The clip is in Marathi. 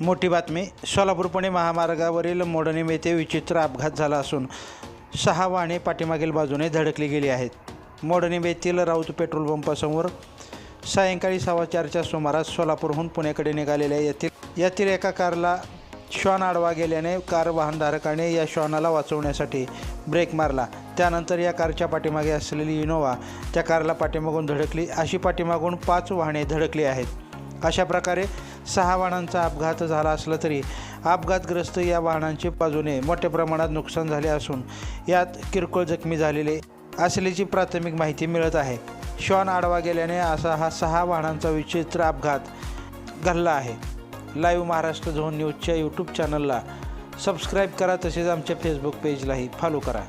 मोठी बातमी. सोलापूर पुणे महामार्गावरील मोडणीम येथे विचित्र अपघात झाला असून सहा वाहने पाठीमागील बाजूने धडकली गेली आहेत. मोडणीम येथील राऊत पेट्रोल पंपासमोर सायंकाळी सव्वा चारच्या सुमारास सोलापूरहून पुण्याकडे निघालेल्या येथील यातील एका कारला श्वान आडवा गेल्याने कार वाहनधारकाने या श्वानाला वाचवण्यासाठी ब्रेक मारला. त्यानंतर या कारच्या पाठीमागे असलेली इनोवा त्या कारला पाठीमागून धडकली. अशी पाठीमागून पाच वाहने धडकली आहेत. अशा प्रकारे सहा वाहनांचा अपघात झाला असला तरी अपघातग्रस्त या वाहनांची बाजूने मोठ्या प्रमाणात नुकसान झाले असून यात किरकोळ जखमी झालेले असल्याची प्राथमिक माहिती मिळत आहे. श्वान आडवा गेल्याने असा हा सहा वाहनांचा विचित्र अपघात घडला आहे. लाईव्ह महाराष्ट्र झोन न्यूजच्या यूट्यूब चॅनलला सबस्क्राईब करा तसेच आमच्या फेसबुक पेजलाही फॉलो करा.